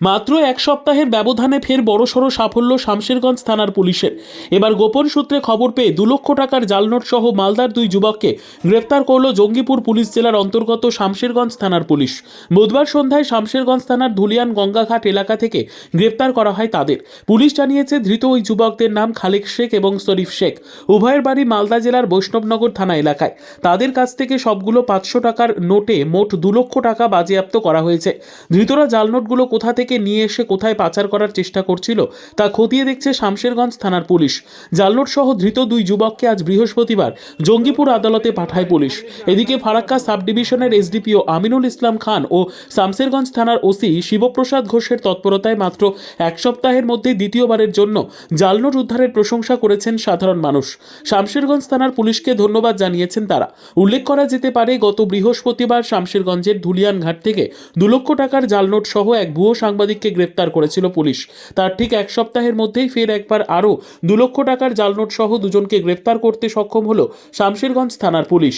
মাত্র এক সপ্তাহের ব্যবধানে ফের বড়সড় সাফল্য শামশেরগঞ্জ থানার পুলিশের। এবার গোপন সূত্রে খবর পেয়ে দু লক্ষ টাকার জালনোট সহ মালদার দুই যুবককে গ্রেপ্তার করল জঙ্গিপুর পুলিশ জেলার অন্তর্গত শামশেরগঞ্জ থানার পুলিশ। বুধবার সন্ধ্যায় শামশেরগঞ্জ থানার ধুলিয়ান গঙ্গাঘাট এলাকা থেকে গ্রেপ্তার করা হয় তাদের। পুলিশ জানিয়েছে, ধৃত ওই যুবকদের নাম খালেক শেখ এবং শরীফ শেখ। উভয়ের বাড়ি মালদা জেলার বৈষ্ণবনগর থানা এলাকায়। তাদের কাছ থেকে সবগুলো পাঁচশো টাকার নোটে মোট দু লক্ষ টাকা বাজেয়াপ্ত করা হয়েছে। ধৃতরা জাল নোটগুলো কোথা থেকে নিয়ে এসে কোথায় পাচার করার চেষ্টা করছিল, তা খতিয়ে দেখছে শামশেরগঞ্জ থানার পুলিশ। জালনোট সহ ধৃত দুই যুবককে আজ বৃহস্পতিবার জঙ্গিপুর আদালতে পাঠায় পুলিশ। এদিকে ফারাক্কা সাব ডিভিশনের এসডিপিও আমিনুল ইসলাম খান ও শামশেরগঞ্জ থানার ওসি শিবপ্রসাদ ঘোষের তৎপরতায় মাত্র এক সপ্তাহের মধ্যে দ্বিতীয়বারের জন্য জালনোট উদ্ধারের প্রশংসা করেছেন সাধারণ মানুষ। শামশেরগঞ্জ থানার পুলিশকে ধন্যবাদ জানিয়েছেন তারা। উল্লেখ করা যেতে পারে, গত বৃহস্পতিবার শামশেরগঞ্জের ধুলিয়ান ঘাট থেকে দু লক্ষ টাকার জালনোট সহ এক ভুয়ো সাংবাদিককে গ্রেপ্তার করেছিল পুলিশ। তার ঠিক এক সপ্তাহের মধ্যেই ফের একবার আরও দু লক্ষ টাকার জালনোট সহ দুজনকে গ্রেপ্তার করতে সক্ষম হল শামশেরগঞ্জ থানার পুলিশ।